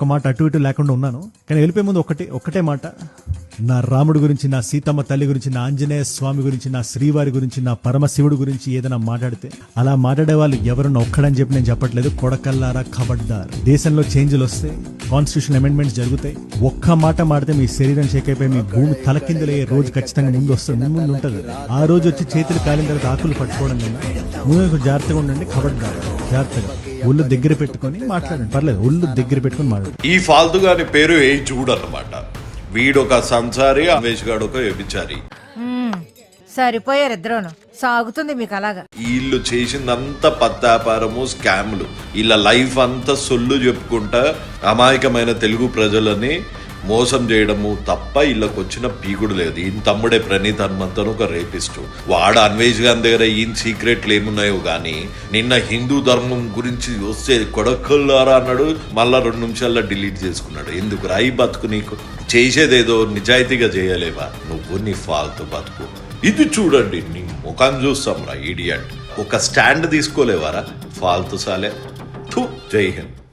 ఒక మాట అటు ఇటు లేకుండా ఉన్నాను. కానీ వెళ్ళిపోయే ముందు ఒకటే ఒకటే మాట. నా రాముడి గురించి నా సీతమ్మ తల్లి గురించి నా ఆంజనేయ స్వామి గురించి నా శ్రీవారి గురించి నా పరమశివుడి గురించి ఏదైనా మాట్లాడితే అలా మాట్లాడే వాళ్ళు ఎవరన్నా ఒక్కడని చెప్పి నేను చెప్పట్లేదు. కొడకల్లారా కబడ్దార్. దేశంలో చేంజ్లు వస్తే కాన్స్టిట్యూషన్ అమెండ్మెంట్స్ జరుగుతాయి. ఒక్క మాట మాడితే మీ శరీరం షేక్ అయిపోయి మీ భూమి తలకిందులయ్యే రోజు ఖచ్చితంగా ముందు వస్తుంది. ముందు ఉంటుంది. ఆ రోజు వచ్చి చేతులు కాలిన తర్వాత ఆకులు పట్టుకోవడం కన్నా ముందు జాగ్రత్తగా ఉండండి కబడ్దార్. జాగ్రత్తగా. ఒళ్ళు దగ్గర పెట్టుకొని మాట్లాడండి. పర్లేదు ఒళ్ళు దగ్గర పెట్టుకొని మాట్లాడండి. ఈ ఫాల్తు గాని పేరు ఏ చూడన్నమాట. వీడొక సంసారి అమేష్ గాడు ఒక వ్యభిచారి సరిపోయారు ఇద్దరును. సాగుతుంది మీకు అలాగా వీళ్ళు చేసిందంతా పత్తాపారము స్కామ్లు. వీళ్ళ లైఫ్ అంతా సొల్లు చెప్పుకుంటా అమాయకమైన తెలుగు ప్రజలని మోసం చేయడము తప్ప వీళ్ళకి వచ్చిన పీకుడు లేదు. ఈయన తమ్ముడే ప్రణీత్ హనుమంతను ఒక రేపిస్టు. వాడు అన్వేష్ గారి దగ్గర ఈయన సీక్రెట్లు ఏమున్నాయో కానీ నిన్న హిందూ ధర్మం గురించి వస్తే కొడకల్లారా అన్నాడు. మళ్ళా రెండు నిమిషాల్లో డిలీట్ చేసుకున్నాడు. ఎందుకు రాయి బతుకు నీకు? చేసేదేదో నిజాయితీగా చేయలేవా? నువ్వు నీ ఫాల్తు బతుకు. ఇది చూడండి నీ ముఖం చూస్తాం రా ఇడియట్ ఒక స్టాండ్ తీసుకోలేవారా? ఫాల్తు సాలే. థూ జై హింద్.